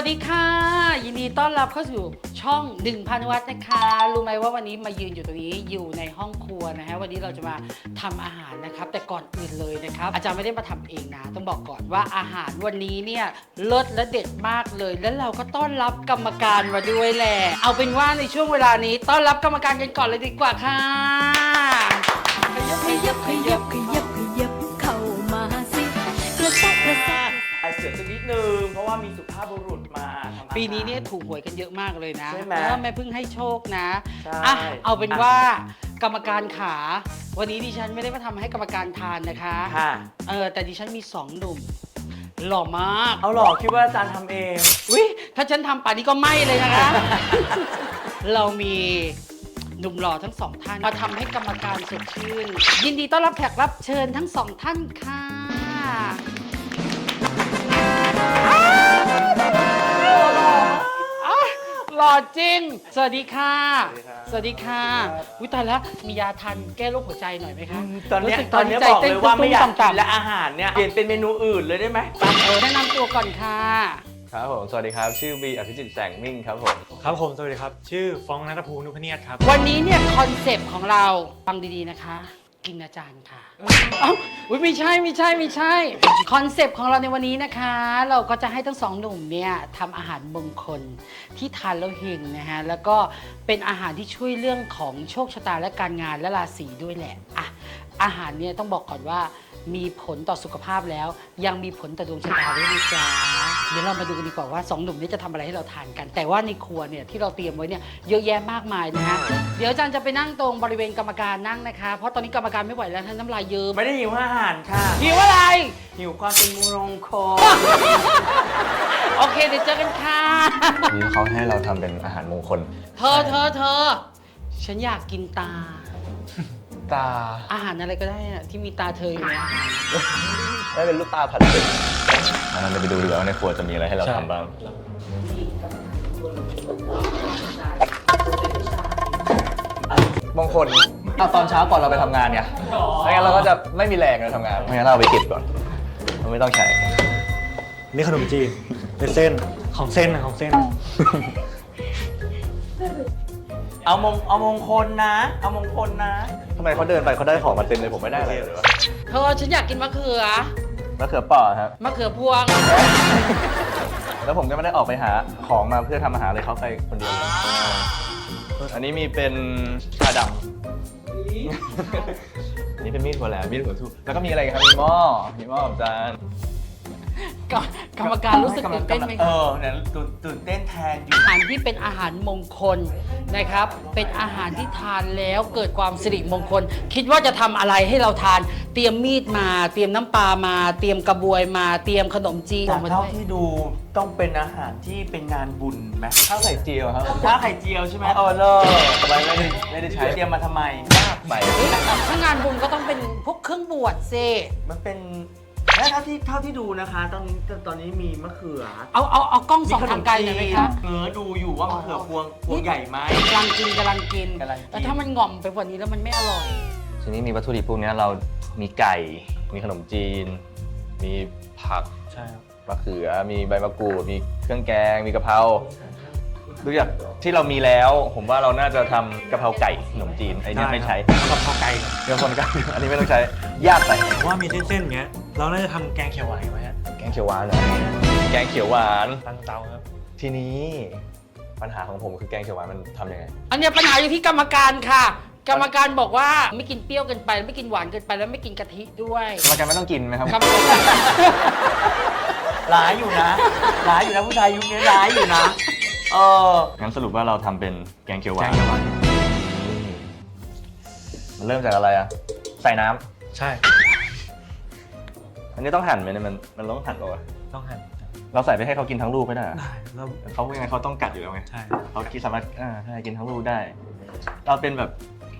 วัสดีค่ะ ยินดีต้อนรับเข้าสู่ช่องหนึ่งพันวัตนะคะ รู้ไหมว่าวันนี้มายืนอยู่ตรงนี้อยู่ในห้องครัวนะฮะวันนี้เราจะมาทำอาหารนะครับ แต่ก่อนอื่นเลยนะครับ อาจารย์ไม่ได้มาทำเองนะ ต้องบอกก่อนว่าอาหารวันนี้เนี่ยเลิศและเด็ดมากเลย แล้วเราก็ต้อนรับกรรมการมาด้วยแหละเอาเป็นว่าในช่วงเวลานี้ ต้อนรับกรรมการกันก่อนเลยดีกว่าค่ะขยับขยับขยับขยับ มาทำอาหารปีนี้เนี่ยถูกหวยกันเยอะมากเลยนะใช่ไหมเออแม่พึ่งให้โชคนะใช่ อะเอาเป็นว่ากรรมการขา วันนี้ดิฉันไม่ได้มาทำให้กรรมการทานนะคะค่ะเออแต่ดิฉันมีสองหนุ่มหล่อมากเอาหรอคิดว่าอาจารย์ทำเอง อุ้ยถ้าฉันทำป่านนี้ก็ไม่เลยนะคะ เรามีหนุ่มหล่อทั้งสองท่านมาทำให้กรรมการสดชื่น ยินดีต้อนรับแขกรับเชิญทั้งสองท่านค่ะอะ ล่อจริง สวัสดีค่ะ สวัสดีค่ะวิตายแล้วมียาทันแก้โรคหัวใจหน่อยไหมคะตอนเนี้ยรู้สึตอนเนี้ยใจบอกต้เลยว่าไม่อยากตุ้กิต่ำนๆและอาหารเนี่ยเปลี่ยนเป็นเมนูอื่นเลยได้ไหมเออแนะนำตัวก่อนค่ะ ครับผม สวัสดีครับ ชื่อบีอภิจิตรแสงมิ่งครับผม ครับผม สวัสดีครับ ชื่อฟ้องนัทภูมินุพเนียรครับ วันนี้เนี่ยคอนเซปต์ของเราฟังดีๆนะคะ กินอาจารย์ค่ะอ้าอุ๊ยไม่ใช่ไม่ใช่ไม่ใช่คอนเซปต์ของเราในวันนี้นะคะ เราก็จะให้ทั้งสองหนุ่มเนี่ยทำอาหารมงคลที่ทานแล้วเฮงนะฮะแล้วก็เป็นอาหารที่ช่วยเรื่องของโชคชะตาและการงานและราศีด้วยแหละอะอาหารเนี่ยต้องบอกก่อนว่า มีผลต่อสุขภาพแล้ว ยังมีผลต่อดวงชะตาด้วยนะจ๊ะเดี๋ยวเรามาดูกันดีกว่าว่าสองหนุ่มนี้จะทำอะไรให้เราทานกัน แต่ว่าในครัวเนี่ยที่เราเตรียมไว้เนี่ยเยอะแยะมากมายนะฮะเดี๋ยวอาจารย์จะไปนั่งตรงบริเวณกรรมการนั่งนะคะ เพราะตอนนี้กรรมการไม่ไหวแล้วท่านน้ำลายเยิ้มไม่ได้หิวอาหารค่ะ หิวอะไร หิวความเป็นมงคลโอเคเดี๋ยวเจอกันค่ะ นี่เขาให้เราทำเป็นอาหารมงคล เธอเธอเธอ ฉันอยากกินตา ตา อาหารอะไรก็ได้อะที่มีตาเธออยู่เนี่ยได้เป็นลูกตาผัดเผ็ดอันนั้นเดี๋ยวไปดูดีกว่าว่าในครัวจะมีอะไรให้เราทำบ้างมงคลเอาตอนเช้าก่อนเราไปทำงานไงไม่งั้นเราก็จะไม่มีแรงเลยทำงานไม่งั้นเราเอาไปเก็บก่อนเราไม่ต้องใช้ นี่ขนมจีนเป็นเส้นของเส้นนะของเส้น เอามงเอามงคลนะ เอามงคลนะ ทำไมเขาเดินไปเขาได้ของมาเต็มเลยผมไม่ได้อะไรเลยวะเธอฉันอยากกินมะเขือมะเขือเปราะครับ มะเขือพวง แล้วผมก็ไม่ได้ออกไปหาของมาเพื่อทำอาหารเลยเขาไปคนเดียวเลยอันนี้มีเป็นชาดำอันนี้เป็นมีดหัวแหลมมีดหัวทูบแล้วก็มีอะไรครับมีหม้อมีหม้อกับจาน กรกรรมการรู้สึกตื่นเต้นไหมเอคะอเนี่ยตื่นตื่นเต้นแทนอยู่ อาหารที่เป็นอาหารมงคลนะครับ เป็นอาหารที่ทานแล้วเกิดความสิริมงคล คิดว่าจะทำอะไรให้เราทาน เตรียมมีดมา เตรียมน้ำปลามา เตรียมกระบวยมา เตรียมขนมจีนแต่มาเท่าด้วยที่ดูต้องเป็นอาหารที่เป็นงานบุญไหมข้าวไข่เจียวครับถ้าไข่เจียวใช่ไหมเออเลิศทำไมไม่ได้ไม่ได้ใช้เตรียมมาทำไมใหม่เฮ้ยถ้างานบุญก็ต้องเป็นพวกเครื่องบวชเซ มันเป็น แม่เท่าที่เท่าที่ดูนะคะ ตอนนี้ตอนนี้มีมะเขือเอาเอาเอากล้องส่องทางไกลหน่อยไหมคะเออดูอยู่ว่ามะเขือพวงพวงใหญ่ไหม กำลังกินกำลังกินกำลังกิน แต่ถ้ามันง่อมไปกว่านี้แล้วมันไม่อร่อย ทีนี้มีวัตถุดิบพวกเนี้ยเรามีไก่ มีขนมจีน มีผักใช่ครับมะเขือ มีใบมะกรูด มีเครื่องแกง มีกะเพรา ดูจากที่เรามีแล้ว ผมว่าเราน่าจะทำกะเพราไก่ขนมจีนไอ้เนี่ยไม่ใช้แล้วกับข้าวไก่เดี๋ยวคนไก่ อันนี้ไม่ต้องใช้ยากไปผมว่ามีเส้นๆอย่างเงี้ย เราน่าจะทำแกงเขียวหวานไว้ฮะแกงเขียวหวานเหรอแกงเขียวหวาน ตั้งเตาครับ ทีนี้ปัญหาของผมคือแกงเขียวหวานมันทำยังไง อันเนี้ยปัญหาอยู่ที่กรรมการค่ะ กรรมการบอกว่าไม่กินเปรี้ยวเกินไป ไม่กินหวานเกินไปแล้วไม่กินกะทิด้วยกรรมการไม่ต้องกินไหมครับกรรมการร้ายอยู่นะร้ายอยู่นะผู้ชายยุคนี้ร้ายอยู่นะ เอองั้นสรุปว่าเราทำเป็นแกงเขียวหแกวางนเขียวหวานมันเริ่มจากอะไรอะใส่น้ำใช่ อันนี้ต้องหั่นไหมเนี่ยมันมันต้องหั่นก่อนต้องหั่นเราใส่ไปให้เขากินทั้งลูกไม่ได้เหรอได้แล้วเขายังไงเขาต้องกัดอยู่แล้วไงใช่เขากินสามารถอ่าใช่กินทั้งลูกได้ เราเป็นแบบ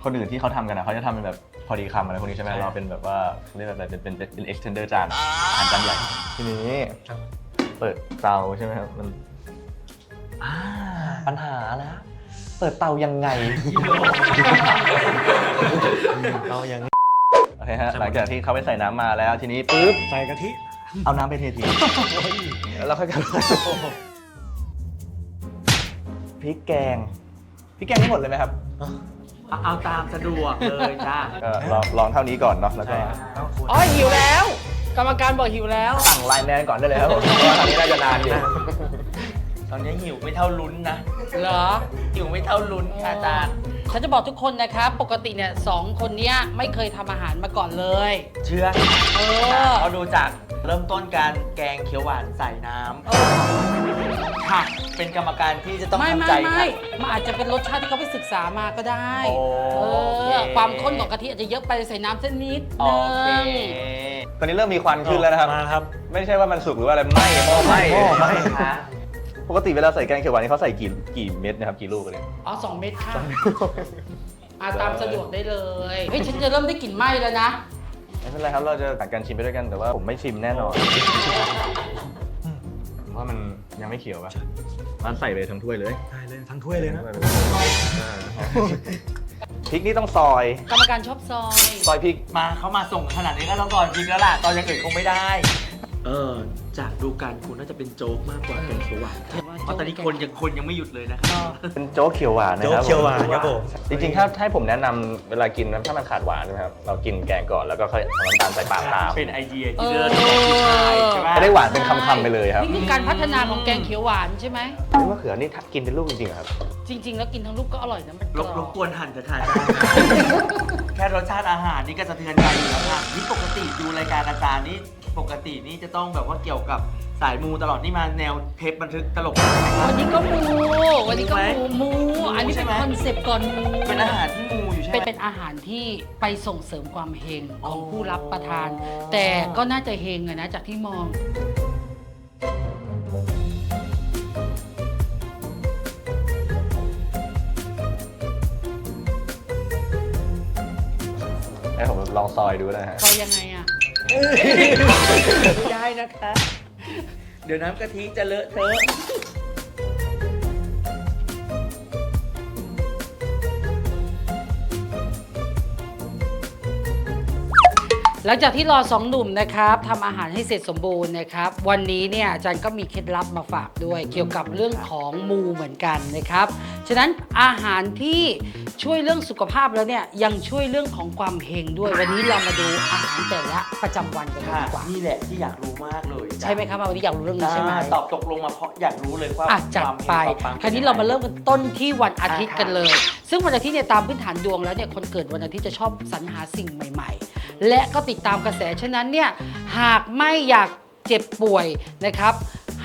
คนอื่นที่เขาทำกันนะเขาจะทำเป็นแบบพอดีคำอะไรพวกนี้ใช่ไหมเราเป็นแบบว่าเขาเรียกแบบเป็นเป็นเป็นเป็น extender จานอาหารจานใหญ่ทีนี้ครับเปิดเตาใช่ไหมครับมัน อ่าปัญหาแล้วเปิดเตายังไง เรายังโอเคฮะหลังจากที่เขาไปใส่น้ำมาแล้วทีนี้ปุ๊บใส่กะทิเอาน้ำไปเททีแล้วค่อยกลับพริกแกงพริกแกงนี่หมดเลยไหมครับเอาเอาตามสะดวกเลยจ้าก็ลองลองเท่านี้ก่อนเนาะแล้วก็ใช่ครับต้องควรอ๋อหิวแล้ว กรรมการบอกหิวแล้วสั่งไลน์แมนก่อนได้เลยครับผมเพราะว่าทางนี้น่าจะนานอยู่ ตอนนี้หิวไม่เท่าลุ้นนะเหรอ หิวไม่เท่าลุ้นค่ะอาจารย์ ฉันจะบอกทุกคนนะครับ ปกติเนี่ยสองคนเนี้ยไม่เคยทำอาหารมาก่อนเลย เชื่อเออ เราดูจากเริ่มต้นการแกงเขียวหวานใส่น้เออำค่ะ เป็นกรรมการที่จะต้องไม่ทำไม่ใจไม่ค่ะมันอาจจะเป็นรสชาติที่เขาไปศึกษามาก็ได้โอเอเค อความข้นของกะทิอาจจะเยอะไปใส่น้ำสักนิดโอนึเค งตอนนี้เริ่มมีควันขึ้นแล้วนะครับ มาครับ ไม่ใช่ว่ามันสุกหรือว่าอะไรไหม้หม้อไหม้ หม้อไหม้ค่ะ ปกติเวลาใส่แกงเขียวหวานนี่เขาใส่กี่กี่เม็ดนะครับกี่ลูกกันเลยอ๋อสองเม็ดค่ะอาตามสะดวกได้เลย เฮ้ยฉันจะเริ่มได้กลิ่นไหม้แล้วนะ ไม่เป็นไรครับเราจะผ่านการชิมไปด้วยกันแต่ว่าผมไม่ชิมแน่นอนผมว่ามันยังไม่เขียวป่ะมันใส่ไปทั้งถ้วยเลยได้เลยทั้งถ้วยเลยนะพริกนี่ต้องซอย กรรมการชอบซอย ซอยพริก มาเขามาส่งขนาดนี้ก็ต้องก่อนจริงแล้วล่ะ ตอนยังอื่นคงไม่ได้เออ จากดูการคุณน่าจะเป็นโจ๊กมากกว่าแกงเขียวหวานเพราะตอนนี้คนยังคนยังไม่หยุดเลยนะครับ เป็นโจ๊กเขียวหวานนะครับโจ๊กเขียวหวานครับผมจริงๆถ้าถ้าให้ผมแนะนำเวลากินนะถ้ามันขาดหวานใช่ไหมครับเรากินแกงก่อนแล้วก็ค่อยเอาน้ำตาลใส่ปากตามเป็นไอเดียเอที่อเลิศของผู้ชายใช่ไหมจะได้หวานเป็นคำๆไปเลยครับนี่คือการพัฒนาของแกงเขียวหวานใช่ไหมนี่มะเขือนี่กินเป็นลูกจริงๆเหรอครับจริง ๆ แล้วกินทั้งลูกก็อร่อยนะมันกรรบอบรบกวนหั่นเถอะค่ะอาจารย์แค่รสชาติอาหารนี่ก็สะเทือนใจอยู่แล้วค่ะนี่ปกติดูรายการอาจารย์นี่ปกตินี่จะต้องแบบว่าเกี่ยวกับสายมูตลอดนี่มาแนวเทปบันทึกตลกใช่ไหมครับวันนี้ก็มู วันนี้ก็มูไหมมูมู อันนี้ใช่เป็นไหม คอนเซปต์ก่อนมูเป็นอาหารที่มูอยู่ใช่ไหมเป็นเป็นอาหารที่ไปส่งเสริมความเฮงของอ๋อผู้รับประทาน แต่ก็น่าจะเฮงอะนะจากที่มอง ลองซอยดูนะฮะ ซอยยังไงอะไม่ได้นะคะ เดี๋ยวน้ำกะทิจะเลอะเทอะ หลังจากที่รอสองหนุ่มนะครับทำอาหารให้เสร็จสมบูรณ์นะครับ วันนี้เนี่ยอาจารย์ก็มีเคล็ดลับมาฝากด้วย เกี่ยวกับเรื่องของมูเหมือนกันนะครับ ฉะนั้นอาหารที่ช่วยเรื่องสุขภาพแล้วเนี่ยยังช่วยเรื่องของความเฮงด้วย วันนี้เรามาดูอาหารแต่ละประจำวันกันเลยค่ะดีกว่า นี่แหละที่อยากรู้มากเลยใช่ไหมครับวันนี้อยากรู้เรื่องนี้ใช่ไหมอ่าตอบตกลงมาเพราะอยากรู้เลยว่าอะจัดความเฮงไปความปังคราวนี้เรามาเริ่มกันต้นที่วันอาทิตย์อะกันเลย ซึ่งวันอาทิตย์เนี่ยตามพื้นฐานดวงแล้วเนี่ยคนเกิดวันอาทิตย์จะชอบสรรหาสิ่งใหม่ ๆ และก็ติดตามกระแสฉะนั้นเนี่ยหากไม่อยากเจ็บป่วยนะครับ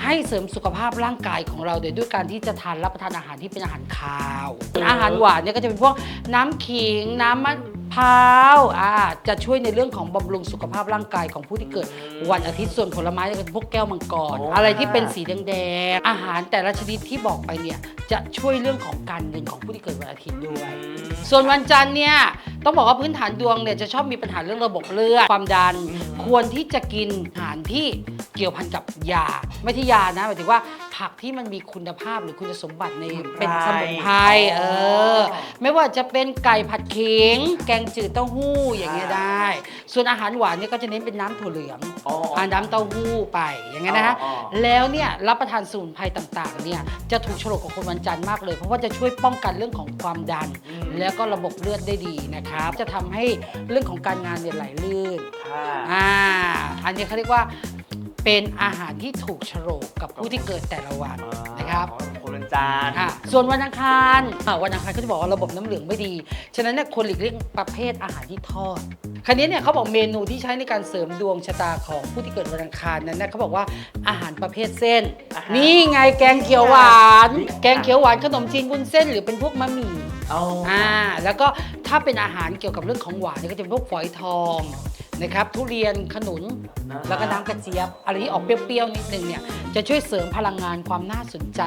ให้เสริมสุขภาพร่างกายของเราโดยด้วยการที่จะทานรับประทานอาหารที่เป็นอาหารคาว อาหารหวานเนี่ยก็จะเป็นพวกน้ำขิงน้ำมะ พร้าวอ่าจะช่วยในเรื่องของบำรุงสุขภาพร่างกายของผู้ที่เกิด วันอาทิตย์ส่วนผลไม้จะเป็นพวกแก้วมังกร อะไรที่เป็นสีแดงๆอาหารแต่ละชนิดที่บอกไปเนี่ยจะช่วยเรื่องของการเงินของผู้ที่เกิดวันอาทิตย์ด้วย ส่วนวันจันทร์เนี่ยต้องบอกว่าพื้นฐานดวงเนี่ยจะชอบมีปัญหาเรื่องระบบเลือดความดัน ควรที่จะกินอาหารที่ เกี่ยวพันกับยา ไม่ใช่ยานะหมายถึงว่าผักที่มันมีคุณภาพหรือคุณสมบัติในเป็นสมุนไพรเออ ไม่ว่าจะเป็นไก่ผัดเข็งแกงจืดเต้าหู้อย่างเงี้ยได้ ส่วนอาหารหวานเนี่ยก็จะเน้นเป็นน้ำถั่วเหลืองอ๋ออ๋อ อ่าน้ำเต้าหู้ไปอย่างเงี้ยนะฮะ อ๋ออ๋อ แล้วเนี่ยรับประทานสมุนไพรต่างๆเนี่ยจะถูกโฉลกกับคนวันจันทร์มากเลย เพราะว่าจะช่วยป้องกันเรื่องของความดันแล้วก็ระบบเลือดได้ดีนะครับ จะทำให้เรื่องของการงานเนี่ยไหลลื่น ค่ะ อ่า อันนี้เขาเรียกว่า เป็นอาหารที่ถูกโฉลกกับผู้ที่เกิดแต่ละวันนะครับคนวันจานอะส่วนวันอังคารอะวันอังคารเขาจะบอกว่าระบบน้ำเหลืองไม่ดี ฉะนั้นเนี่ยควรหลีกเลี่ยงประเภทอาหารที่ทอดคราวนี้เนี่ยเขาบอกเมนูที่ใช้ในการเสริมดวงชะตาของผู้ที่เกิดวันอังคารนั้นนะเขาบอกว่าอาหารประเภทเส้น นี่ไงแกงเขียวหวาน แกงเขียวหวานขนมจีนวุ้นเส้น หรือเป็นพวกมะหมี่เอาอ่าแล้วก็ถ้าเป็นอาหารเกี่ยวกับเรื่องของหวานเนี่ยก็จะเป็นพวกฝอยทอง นะครับทุเรียนขนุนแล้วก็น้ำกระเจี๊ยบอะไรที่ออกเปรี้ยวๆนิดนึงเนี่ยจะช่วยเสริมพลังงานความน่าสนใจ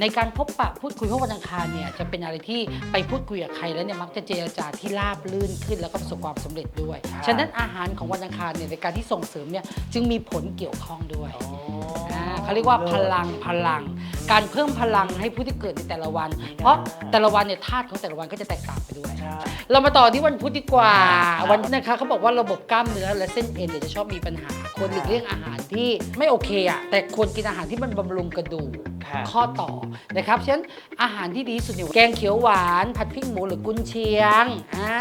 ในการพบปะพูดคุยเพราะวันอังคารเนี่ยจะเป็นอะไรที่ไปพูดคุยกับใครแล้วเนี่ยมักจะเจรจาที่ราบลื่นขึ้น แล้วก็ประสบความสำเร็จด้วย ฉะนั้นอาหารของวันอังคารเนี่ยในการที่ส่งเสริมเนี่ยจึงมีผลเกี่ยวข้องด้วยาเขาเรียกว่าพลังพลัง การเพิ่มพลังให้ผู้ที่เกิดในแต่ละวัน เพราะแต่ละวันเนี่ยธาตุของแต่ละวันก็จะแตกต่างไปด้วยใช่เรามาต่อที่วันพุธดีกว่าครับวันนี้นะคะเขาบอกว่าระบบกล้ามเนื้อและเส้นเอ็นเนี่ยจะชอบมีปัญหาควรหลีกเลี่ยงอาหารที่ไม่โอเคอะแต่ควรกินอาหารที่มันบำรุงกระดูกค่ะข้อต่อนะครับฉะนั้นอาหารที่ดีที่สุดเนี่ยแกงเขียวหวาน ผัดพริกหมูหรือกุนเชียงอ่า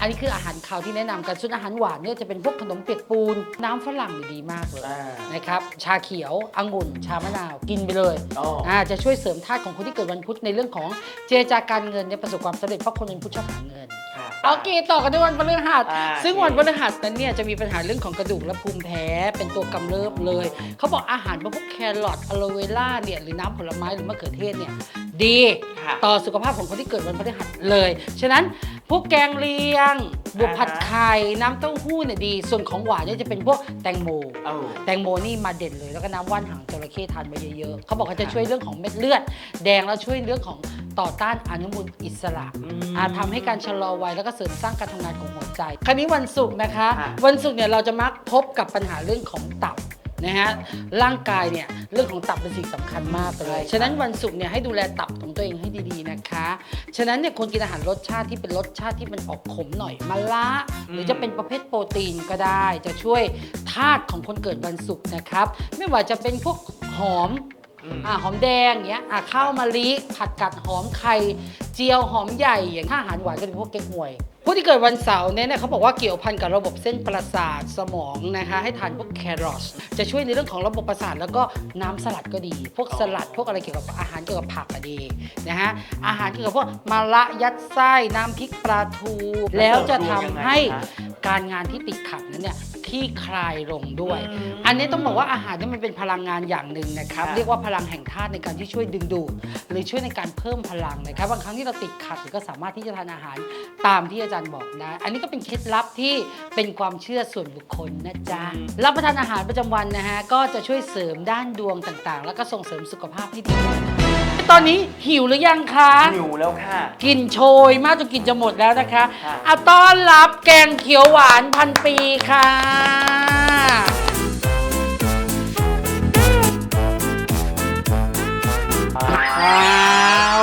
อันนี้คืออาหารคาวที่แนะนำกันส่วนอาหารหวานเนี่ยจะเป็นพวกขนมเปียกปูน น้ำฝรั่งเนี่ยดีมากเลยอ่านะครับชาเขียวองุ่นชามะนาวกินไปเลยอ๋ออ่่าจะช่วยเสริมธาตุของคนที่เกิดวันพุธในเรื่องของเจรจาการเงินเนี่ยประสบความสำเร็จเพราะคนวันพุธชอบหาเงินค่ะโอเคต่อกันด้วยวันพฤหัส อ่าซึ่งวันพฤหัสนั้นเนี่ยจะมีปัญหาเรื่องของกระดูกและภูมิแพ้เป็นตัวกำเริบเลย เขาบอกอาหารพวกแครอทอะโลเวล่าเนี่ยหรือน้ำผลไม้หรือมะเขือเทศเนี่ยดีค่ะ ต่อสุขภาพของคนที่เกิดวันพฤหัสเลย ฉะนั้น พวกแกงเลียง บวกผัดไข่ น้ำเต้าหู้เนี่ยดี ส่วนของหวานเนี่ยจะเป็นพวกแตงโม เอาแตงโมนี่มาเด่นเลย แล้วก็น้ำว่านหางจระเข้ทานไปเยอะๆ เขาบอกว่าจะช่วยเรื่องของเม็ดเลือด แดงแล้วช่วยเรื่องของต่อต้านอนุมูลอิสระ อืมอาทำให้การชะลอวัยแล้วก็เสริมสร้างการทำงานของหัวใจ คราวนี้วันศุกร์นะคะ ค่ะ วันศุกร์เนี่ยเราจะมักพบกับปัญหาเรื่องของตับ นะฮะร่างกายเนี่ยเรื่องของตับเป็นสิ่งสำคัญมากเลย ฉะนั้นวันศุกร์เนี่ยให้ดูแลตับของตัวเองให้ดีๆนะคะ ฉะนั้นเนี่ยควรกินอาหารรสชาติที่เป็นรสชาติที่มันออกขมหน่อยมะละหรือจะเป็นประเภทโปรตีนก็ได้ จะช่วยธาตุของคนเกิดวันศุกร์นะครับ ไม่ว่าจะเป็นพวกหอมอืมอ่าหอมแดงอย่างเงี้ยอ่าข้าวมะลิผัดกัดหอมไข่เจียวหอมใหญ่อย่างถ้าอาหารหวานก็เป็นพวกเก๊กฮวย ผู้ที่เกิดวันเสาร์เนี่ยเนี่ยเขาบอกว่าเกี่ยวพันกับระบบเส้นประสาทสมองนะคะให้ทานพวกแครอทจะช่วยในเรื่องของระบบประสาทแล้วก็น้ำสลัดก็ดี พวกสลัดพวกอะไรเกี่ยวกับอาหารเกี่ยวกับผักก็ดีนะฮะอาหารเกี่ยวกับพวกมะระยัดไส้น้ำพริกปลาทู แล้วจะทำให้การงานที่ติดขัดนั้นเนี่ย คลี่คลายลงด้วยอืมอันนี้ต้องบอกว่าอาหารเนี่ยมันเป็นพลังงานอย่างหนึ่งนะครับค่ะเรียกว่าพลังแห่งธาตุในการที่ช่วยดึงดูดหรือช่วยในการเพิ่มพลังนะครับ บางครั้งที่เราติดขัดก็สามารถที่จะทานอาหารตามที่อาจารย์บอกได้ อันนี้ก็เป็นเคล็ดลับที่เป็นความเชื่อส่วนบุคคลนะจ๊ะรับประทานอาหารประจำวันนะฮะก็จะช่วยเสริมด้านดวงต่างๆ แล้วก็ส่งเสริมสุขภาพให้ดี ตอนนี้หิวหรือยังคะ หิวแล้วค่ะ กินโชยมากจนกินจะหมดแล้วนะคะค่ะอะต้อนรับแกงเขียวหวานพันปีค่ะ ว้าว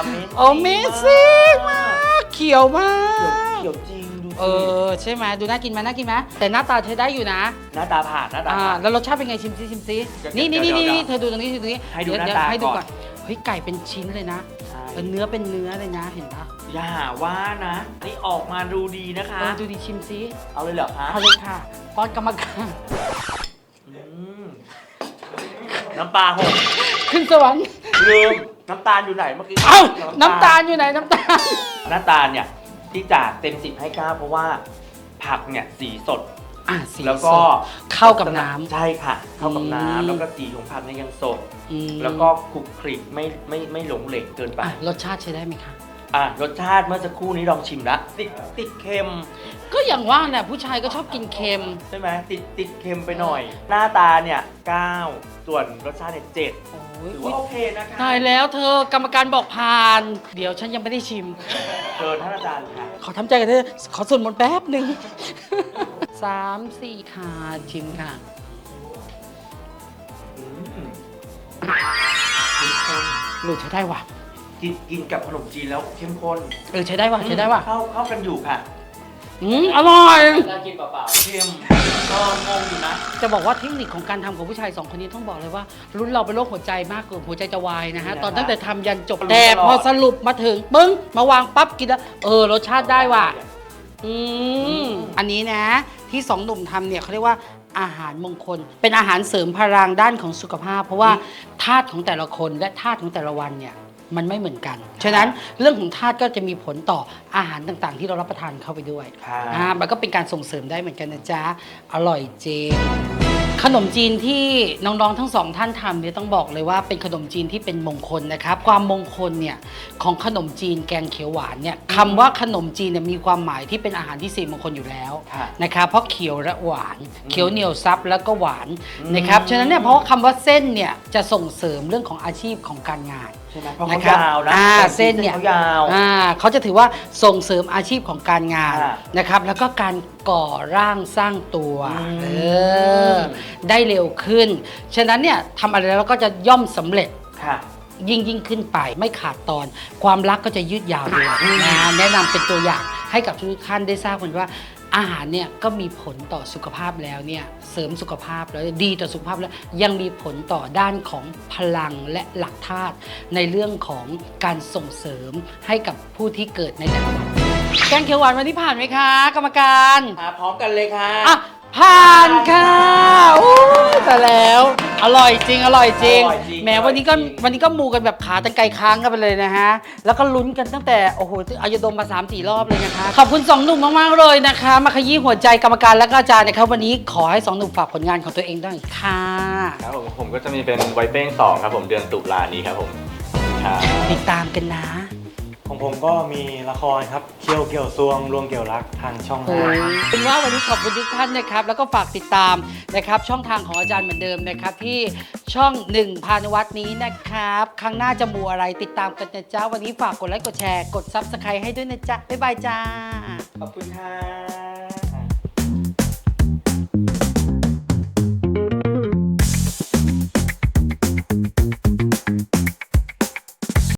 Amazing โอเมซิ่งมาก เขียวมาเขียวกเขียวจริงดูสิเออ ใช่ไหมดูน่ากินไหมน่ากินไหมแต่หน้าตาใช้ได้อยู่นะ หน้าตาผ่านหน้าตาอ่าผ่าน แล้วรสชาติเป็นไงชิมซิชิมซิเดี๋ยวนี่นี่เดี๋นี่ยวนี่เดี๋ยวเธอดูตรงนี้เธอดูตรงนี้ให้ดูเยวหน้าเยวตาให้ดูก่อนก่อนเฮ้ยไก่เป็นชิ้นเลยนะใช่เออเนื้อเป็นเนื้อเลยนะเห็นปะอย่าหาว่านะ นี่ออกมาดูดีนะคะ เออดูดิชิมซิเอาเลยเหรอคะเอาเลยค่ะป้อนกรรมการอืมน้ำปลาหกขึ้นสวรรค์ลืมน้ำตาลอยู่ไหนเมื่อกี้เอ้าน้ำตาลอยู่ไหนน้ำตาล น้ำตาลเนี่ยที่จากเต็มสิบให้เก้าเพราะว่า ผักเนี่ยสีสด อะสีแล้วก็สดเข้ากับน้ำ ใช่ค่ะ เข้ากับอืมน้ำแล้วก็สีของผักเนี่ยยังสด อืมแล้วก็คลุกคลิกไม่ไม่ไม่หลงเหลงเกินไป อะรสชาติใช้ได้ไหมคะ อะรสชาติเมื่อสักครู่นี้ลองชิมละติดติดเค็ม ก็อย่างว่าแหละผู้ชายก็ชอบกินเค็ม ใช่ไหมติดติดเค็มไปหน่อย หน้าตาเนี่ย9ส่วนรสชาติเนี่ยเจ็ดโอ้ยถือว่าโอเคนะคะตายแล้วเธอกรรมการบอกผ่าน เดี๋ยวฉันยังไม่ได้ชิม เชิญท่านอาจารย์ค่ะ ขอทำใจกันเถอะขอส่วนมนต์แป๊บหนึ่ง สามสี่ค่ะชิมค่ะอืมเข้มข้นหลุดใช้ได้ว่ะกินกินกับขนมจีนแล้วเข้มข้นเออใช้ได้ว่ะใช้ได้ว่ะเข้าเข้ากันอยู่ค่ะ อืมอร่อยเค็มก็งงอยู่นะจะบอกว่าเทคนิคของการทำของผู้ชายสองคนนี้ต้องบอกเลยว่ารุ่นเราเป็นโรคหัวใจมากเกินหัวใจจะวายนะฮะนี่นะตอนตั้งแต่ทำยันจบรู้แต่ตลอดพอสรุปมาถึงปึ้ง มาวางปั๊บกินแล้ว เออ รสชาติได้ว่ะ อืม อันนี้นะ ที่สองหนุ่มทำเนี่ยเขาเรียกว่าอาหารมงคล เป็นอาหารเสริมพลังด้านของสุขภาพ เพราะว่าธาตุของแต่ละคนและธาตุของแต่ละวันเนี่ยมันไม่เหมือนกัน ฉะนั้นเรื่องของธาตุก็จะมีผลต่ออาหารต่างๆ ที่เรารับประทานเข้าไปด้วยค่ะอ่ามันก็เป็นการส่งเสริมได้เหมือนกันนะจ๊ะ อร่อยจริง ขนมจีนที่น้องๆทั้งสองท่านทำเนี่ยต้องบอกเลยว่าเป็นขนมจีนที่เป็นมงคลนะครับ ความมงคลเนี่ยของขนมจีนแกงเขียวหวานเนี่ยคำว่าขนมจีนเนี่ยมีความหมายที่เป็นอาหารที่สี่มงคลอยู่แล้วค่ะนะครับเพราะเขียวและหวานเขียวเหนียวซับแล้วก็หวานอืมนะครับฉะนั้นเนี่ยเพราะว่าคำว่าเส้นเนี่ยจะส่งเสริมเรื่องของอาชีพของการงานใช่ไหมเพราะเขานะครับยาวนะอ่าเส้นเนี่ยเขายาวอ่าเขาจะถือว่าส่งเสริมอาชีพของการงานอ่านะครับ แล้วก็การก่อร่างสร้างตัวอืม เออได้เร็วขึ้น ฉะนั้นเนี่ยทำอะไรแล้วก็จะย่อมสำเร็จ ค่ะ ยิ่งยิ่งขึ้นไปไม่ขาดตอน ความรักก็จะยืดยาวด้วยนะแนะนำเป็นตัวอย่างให้กับทุกท่านได้ทราบกันว่า อาหารเนี่ยก็มีผลต่อสุขภาพแล้วเนี่ยเสริมสุขภาพแล้วดีต่อสุขภาพแล้วยังมีผลต่อด้านของพลังและหลักธาตุในเรื่องของการส่งเสริมให้กับผู้ที่เกิดในแต่ละวันแกงเขียวหวานวันนี้ผ่านไหมคะ กรรมการมาพร้อมกันเลยค่ะ อะ ผ่านค่ะอู้แต่แล้ว อร่อยจริง อร่อยจริง อร่อยจริงแหมวันนี้ก็อร่อยจริง วันนี้ก็มูกันแบบขาตังไกลค้างกันไปเลยนะฮะ แล้วก็ลุ้นกันตั้งแต่ โอ้โหอายดมมา3ามสี่รอบเลยนะคะ ขอบคุณสองหนุ่มมากๆเลยนะคะ มาขยี้หัวใจกรรมการและก็อาจารย์นะครับวันนี้ขอให้สองหนุ่มฝากผลงานของตัวเองด้วยค่ะ ครับผมผมก็จะมีเป็นไวเป้งสองครับผมเดือนตุลานี้ครับผมครับ ติดตามกันนะของ ผมก็มีละครครับเคียวเกี่ยวซวงรวงเกี่ยวรักทางช่องโอ้ห้ายเป็นว่าวันนี้ขอบคุณทุกท่านนะครับ แล้วก็ฝากติดตามนะครับ ช่องทางของอาจารย์เหมือนเดิมนะครับ ที่ช่องหนึ่งพานุวัตนี้นะครับ ครั้งหน้าจะมูอะไรติดตามกันนะจ๊ะวันนี้ฝากกดไลค์กดแชร์กดซับสไครต์ให้ด้วยนะจ๊ะบ๊ายบายจ้า ขอบคุณค่ะ